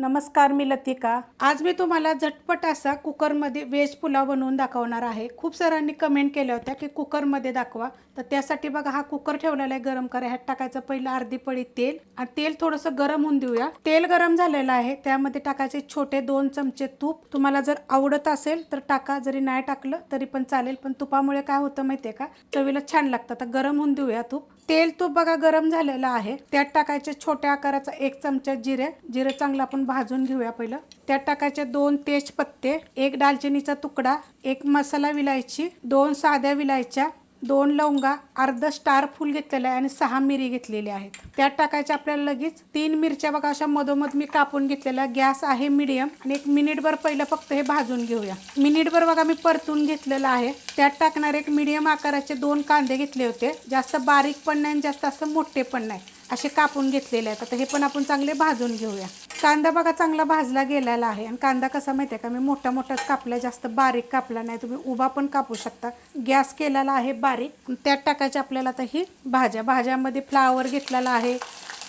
नमस्कार मी लतिका. आज मी तुम्हाला झटपट असा कुकरमध्ये व्हेज पुलाव बनवून दाखवणार आहे. खूप सरांनी कमेंट केल्या होत्या की कुकरमध्ये दाखवा. तर त्यासाठी बघा हा कुकर ठेवलेला आहे गरम करा. ह्यात टाकायचं पहिलं अर्धी पळी तेल आणि तेल थोडंसं गरम होऊन देऊया. तेल गरम झालेलं आहे. त्यामध्ये टाकायचे छोटे दोन चमचे तूप. तुम्हाला जर आवडत असेल तर टाका. जरी नाही टाकलं तरी पण चालेल. पण तुपामुळे काय होतं माहितीये का? चवीला छान लागतं. तर गरम होऊन देऊया तूप. तेल तूप बघा गरम झालेलं आहे. त्यात टाकायचे छोट्या आकाराचा एक चमचा जिरे. जिरे चांगला आपण भाजून घेऊया पहिलं. त्यात टाकायचे दोन तेजपत्ते एक दालचिनीचा तुकडा एक मसाला विलायची दोन साध्या विलायच्या दोन लवंगा अर्ध स्टार फूल घेतलेलं आहे आणि सहा मिरी घेतलेली आहेत. त्यात टाकायच्या आपल्याला लगेच तीन मिरच्या. बघा अशा मधोमध मी कापून घेतलेला गॅस आहे मिडियम आणि एक मिनिटभर पहिलं फक्त हे भाजून घेऊया. मिनिटभर बघा मी परतून घेतलेलं आहे. त्यात टाकणार एक मिडियम आकाराचे दोन कांदे घेतले होते. जास्त बारीक पण नाही आणि जास्त असं मोठे पण नाही. असे कापून घेतलेले आहेत. आता हे पण आपण चांगले भाजून घेऊया. कांदा बघा चांगला भाजला गेलेला आहे. आणि कांदा कसा माहिती आहे का? मी मोठा मोठाच कापला जास्त बारीक कापला नाही. तुम्ही उभा पण कापू शकता. गॅस केलेला आहे बारीक. त्यात टाकायच्या आपल्याला आता ही भाज्या. भाज्यामध्ये फ्लावर घेतलेला आहे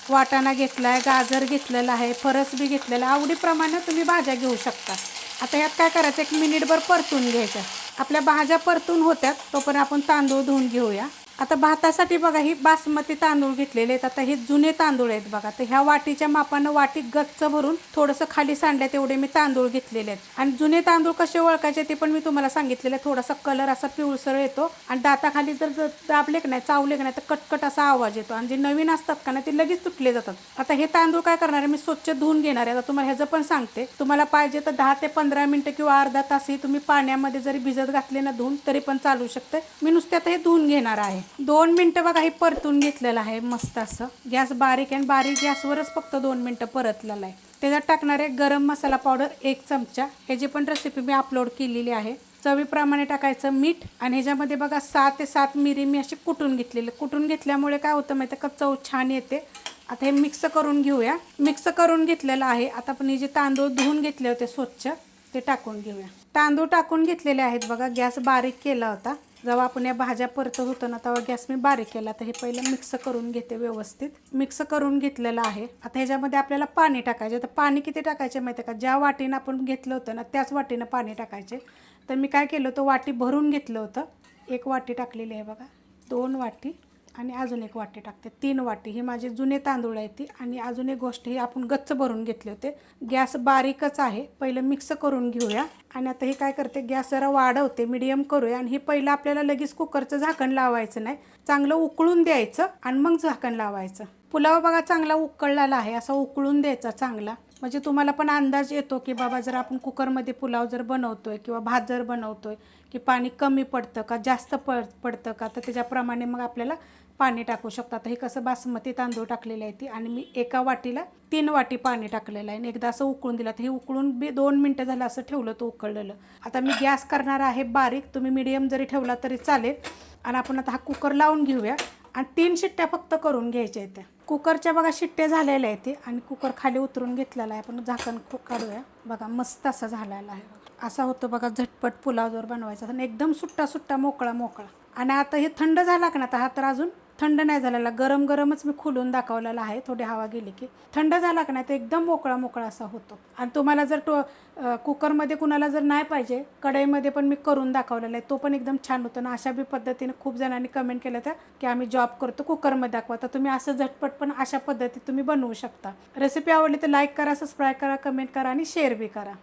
वाटाणा घेतला आहे गाजर घेतलेला आहे फरस बी घेतलेला आहे. आवडीप्रमाणे तुम्ही भाज्या घेऊ शकता. आता यात काय करायचं? एक मिनिटभर परतून घ्यायचं. आपल्या भाज्या परतून होत्यात तोपर्यंत आपण तांदूळ धुवून घेऊया. आता भातासाठी बघा ही बासमती तांदूळ घेतलेले आहेत. आता हे जुने तांदूळ आहेत बघा. तर ह्या वाटीच्या मापानं वाटी गच्च भरून थोडंसं खाली सांडल्या तेवढे मी तांदूळ घेतलेले आहेत. आणि जुने तांदूळ कसे ओळखायचे ते पण मी तुम्हाला सांगितलेलं आहे. थोडासा कलर असा पिवळसर येतो आणि दाताखाली जर जर दाबले की नाही चावले की नाही तर कटकट असा आवाज येतो. आणि जे नवीन असतात का नाही ते लगेच तुटले जातात. आता हे तांदूळ काय करणार आहे? मी स्वच्छ धुवून घेणार आहे. आता तुम्हाला ह्याचं पण सांगते. तुम्हाला पाहिजे तर दहा ते पंधरा मिनटं किंवा अर्धा तासही तुम्ही पाण्यामध्ये जरी भिजत घातले ना धुवून तरी पण चालू शकते. मी नुसते आता हे धुवून घेणार आहे. दोन मिनटं बघा हे परतून घेतलेलं आहे मस्त असं. गॅस बारीक आहे आणि बारीक गॅसवरच फक्त दोन मिनटं परतलेलं आहे. त्याच्यात टाकणार आहे गरम मसाला पावडर एक चमचा. ह्याची पण रेसिपी मी अपलोड केलेली आहे चवीप्रमाणे टाकायचं मीठ आणि ह्याच्यामध्ये बघा सहा ते सात मिरी मी अशी कुटून घेतलेली. कुटून घेतल्यामुळे काय होतं माहिती आहे का? चव छान येते. आता हे मिक्स करून घेऊया. मिक्स करून घेतलेलं आहे. आता आपण हे जे तांदूळ धुवून घेतले होते स्वच्छ ते टाकून घेऊया. तांदूळ टाकून घेतलेले आहेत बघा गॅस बारीक केला होता. जेव्हा आपण या भाज्या परतत होतो ना तेव्हा गॅस मी बारीक केला. तर हे पहिलं मिक्स करून घेते व्यवस्थित. मिक्स करून घेतलेलं आहे. आता ह्याच्यामध्ये आपल्याला पाणी टाकायचे. तर पाणी किती टाकायचे माहिती आहे का? ज्या वाटीनं आपण घेतलं होतं ना त्याच वाटीनं पाणी टाकायचे. तर मी काय केलं होतं? वाटी भरून घेतलं होतं. एक वाटी टाकलेली आहे बघा. दोन वाटी आणि अजून एक वाटी टाकते तीन वाटी. ही माझे जुने तांदूळ आहेत ती आणि अजून एक गोष्ट ही आपण गच्च भरून घेतले होते. गॅस बारीकच आहे पहिलं मिक्स करून घेऊया. आणि आता हे काय करते गॅस जरा वाढवते मिडियम करूया. आणि हे पहिलं आपल्याला लगेच कुकरचं झाकण लावायचं नाही. चांगलं उकळून द्यायचं आणि मग झाकण लावायचं. पुलाव बघा चांगला उकळलेला आहे असा उकळून द्यायचा चांगला. म्हणजे तुम्हाला पण अंदाज येतो की बाबा जर आपण कुकरमध्ये पुलाव जर बनवतोय किंवा भात जर बनवतोय की पाणी कमी पडतं का जास्त पड पडतं का तर त्याच्याप्रमाणे मग आपल्याला पाणी टाकू शकतो. आता हे कसं बासमती तांदूळ टाकलेले आहे ती आणि मी एका वाटीला तीन वाटी पाणी टाकलेलं आहे आणि एकदा असं उकळून दिलं. तर हे उकळून बी दोन मिनटं झालं असं ठेवलं तर उकळलेलं. आता मी गॅस करणार आहे बारीक. तुम्ही मिडियम जरी ठेवला तरी चालेल. आणि आपण आता हा कुकर लावून घेऊया. आणि तीन शिट्ट्या फक्त करून घ्यायच्या आहेत त्या. कुकरच्या बघा शिट्ट्या झालेल्या आहेत ते. आणि कुकर खाली उतरून घेतलेला आहे. आपण झाकण काढूया. बघा मस्त असा झालेला आहे. असा होतो बघा झटपट पुलाव जर बनवायचा. एकदम सुट्टा सुट्टा मोकळा मोकळा. आणि आता हे थंड झाला का ना आता हा तर अजून थंड नाही झालेला. गरम गरमच मी खोलून दाखवलेला आहे. थोडी हवा गेली की. थंड झाला का नाही तर एकदम मोकळा मोकळा असा होतो. आणि तुम्हाला जर टो कुकरमध्ये कुणाला जर नाही पाहिजे कढईमध्ये पण मी करून दाखवलेला आहे. तो पण एकदम छान होतो. ना अशा बी पद्धतीने खूप जणांनी कमेंट केलं होतं की आम्ही जॉब करतो कुकरमध्ये दाखवा. तर तुम्ही असं झटपट पण अशा पद्धतीत तुम्ही बनवू शकता. रेसिपी आवडली तर लाईक करा सबस्क्राईब करा कमेंट करा आणि शेअर बी करा.